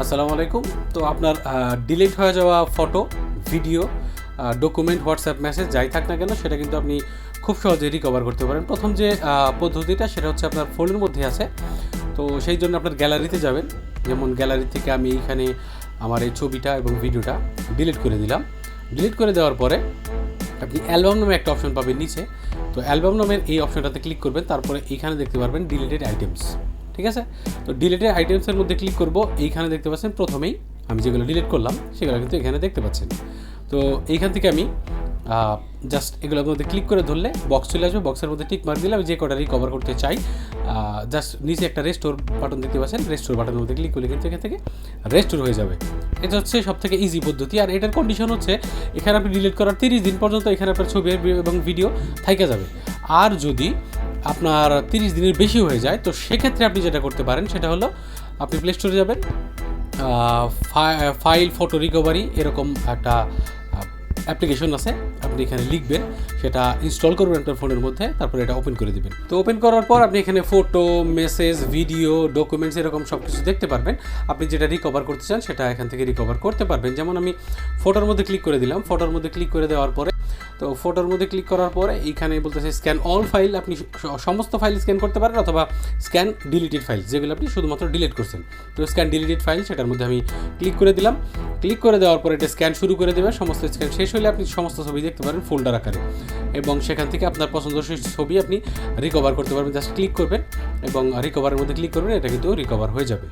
আসসালামু আলাইকুম। তো আপনার ডিলিট হয়ে যাওয়া photo video document WhatsApp message যাই থাক না কেন, সেটা কিন্তু আপনি খুব সহজে রিকভার করতে পারেন। প্রথম যে পদ্ধতিটা, সেটা হচ্ছে আপনার ফোনের মধ্যে আছে। তো সেই জন্য আপনার গ্যালারিতে যাবেন। যেমন গ্যালারি থেকে আমি এইখানে আমার এই ছবিটা এবং ভিডিওটা ডিলিট করে দিলাম। ডিলিট করে দেওয়ার পরে আপনি অ্যালবাম নামে একটা অপশন পাবেন নিচে। তো অ্যালবাম নামের এই অপশনটাতে ক্লিক করবেন। তারপরে এইখানে দেখতে পারবেন ডিলিটেড আইটেমস ঠিক আছে? তো ডিলিটেড আইটেমসের মধ্যে ক্লিক করব। এইখানে দেখতে পাচ্ছেন প্রথমেই আমি যেগুলো ডিলিট করলাম, সেগুলো কিন্তু এখানে দেখতে পাচ্ছেন। তো এইখান থেকে আমি জাস্ট এগুলোর মধ্যে ক্লিক করে ধরলে বক্স চলে আসবে। বক্সের মধ্যে টিক মার্ক দিলে আমি যে কটা রিকভার করতে চাই জাস্ট নিচে একটা রেস্টোর বাটন দেখতে পাচ্ছেন। রেস্টোর বাটনের মধ্যে ক্লিক করলে কিন্তু এখান থেকে রেস্টোর হয়ে যাবে। এটা হচ্ছে সব থেকে ইজি পদ্ধতি। আর এটার কন্ডিশন হচ্ছে, এখানে আপনি ডিলিট করার তিরিশ দিন পর্যন্ত এখানে আপনার ছবি এবং ভিডিও থাইকা যাবে। আর যদি আপনার তিরিশ দিনের বেশি হয়ে যায়, তো সেক্ষেত্রে আপনি যেটা করতে পারেন সেটা হলো আপনি প্লে স্টোরে যাবেন ফাইল ফটো রিকভারি এরকম একটা অ্যাপ্লিকেশন আছে, আপনি এখানে লিখবেন, সেটা ইনস্টল করবেন আপনার ফোনের মধ্যে, তারপরে এটা ওপেন করে দিবেন। তো ওপেন করার পর আপনি এখানে ফটো মেসেজ ভিডিও ডকুমেন্টস এরকম সব কিছু দেখতে পারবেন। আপনি যেটা রিকভার করতে চান সেটা এখান থেকে রিকভার করতে পারবেন। যেমন আমি ফটোর মধ্যে ক্লিক করে দিলাম ফটোর মধ্যে ক্লিক করে দেওয়ার পরে তো ফটোর মধ্যে ক্লিক করার পরে এইখানে বলতেছে স্ক্যান অল ফাইল আপনি সমস্ত ফাইল স্ক্যান করতে পারেন অথবা স্ক্যান ডিলিটেড ফাইল যেগুলো আপনি শুধুমাত্র ডিলিট করছেন। তো স্ক্যান ডিলিটেড ফাইল সেটার মধ্যে আমি ক্লিক করে দিলাম। ক্লিক করে দেওয়ার পরে এটা স্ক্যান শুরু করে দেবে, সমস্ত স্ক্যান শেষ হলে আপনি সমস্ত ছবি দেখতে পারেন ফোল্ডার আকারে। এবং সেখান থেকে আপনার পছন্দসই ছবি আপনি রিকভার করতে পারবেন জাস্ট ক্লিক করবেন এবং রিকভারের মধ্যে ক্লিক করবেন, এটা কিন্তু রিকভার হয়ে যাবে।